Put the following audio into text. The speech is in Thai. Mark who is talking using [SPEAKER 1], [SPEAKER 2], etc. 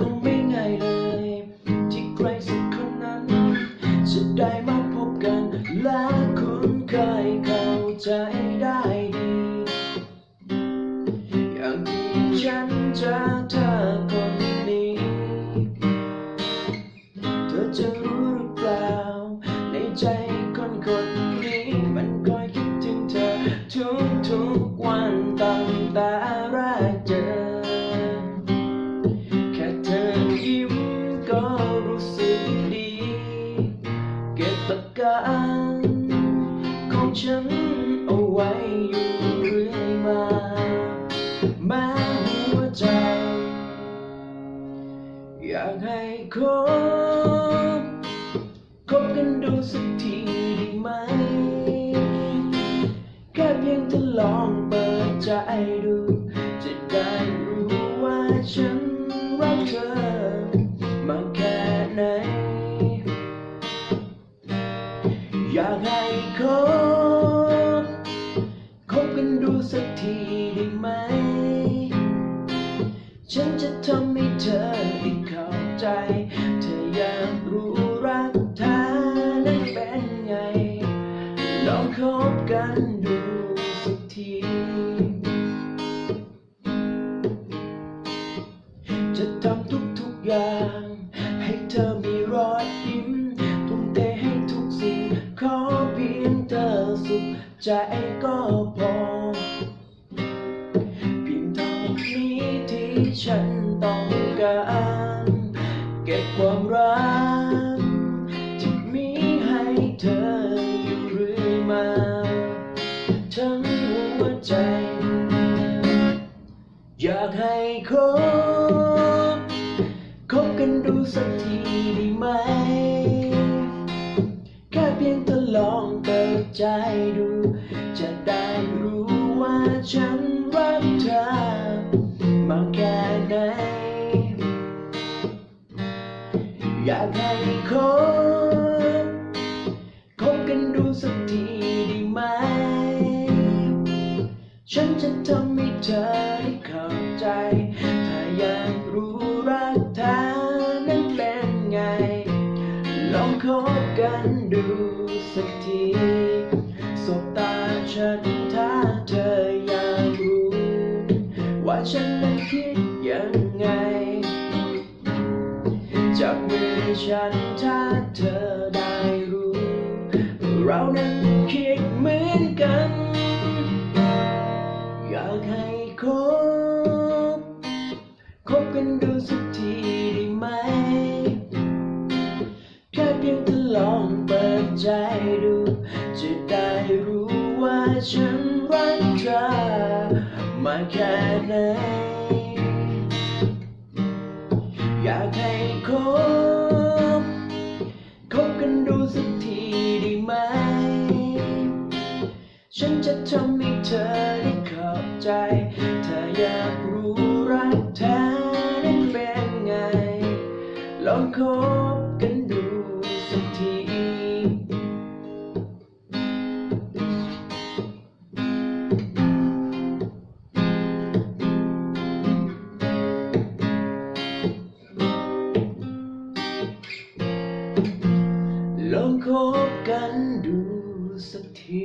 [SPEAKER 1] คงไม่ง่ายเลย ที่ใครสักคนนั้น จะได้มาพบกัน และคุ้นเคยเข้าใจได้ดี อย่างที่ฉันจอเธอคนนี้ เธอจะรู้หรือเปล่า ในใจคนคนนี้ มันคอยคิดถึงเธอทุกทุก คบคบกันดูสักทีได้ไหม แค่เพียงจะลองเปิดใจดู ใจก็พอเพียงเท่านี้ที่ฉันต้องการเก็บความรักที่มีให้เธออยู่เรื่อยมาทั้งหัวใจ อยากให้คบคบกันดูสักทีได้ไหม แค่เพียงทดลองเปิ ใจดู จะได้รู้ว่าฉันรักเธอมากแค่ไหน อยากให้คบคบกันดูสักทีได้ไหม ฉันจะทำให้เธอได้เข้าใจ ถ้าอยากรู้รักแท้นั้นเป็นไง ลองคบกันดูสัก คิดยังไงจากมือฉันถ้าเธอได้รู้ เรานั้นคิดเหมือนกัน อยากให้คบ คบกันดูสักทีได้ไหม แค่เพียงทดลองเปิดใจดู จะได้รู้ว่าฉันรักเธอมาแค่ไหน ฉันจะทำให้เธอได้ขอบใจ เธออยากรู้รักแท้ได้เป็นไง ลองคบกันดูสักทีลองคบกันดูสักที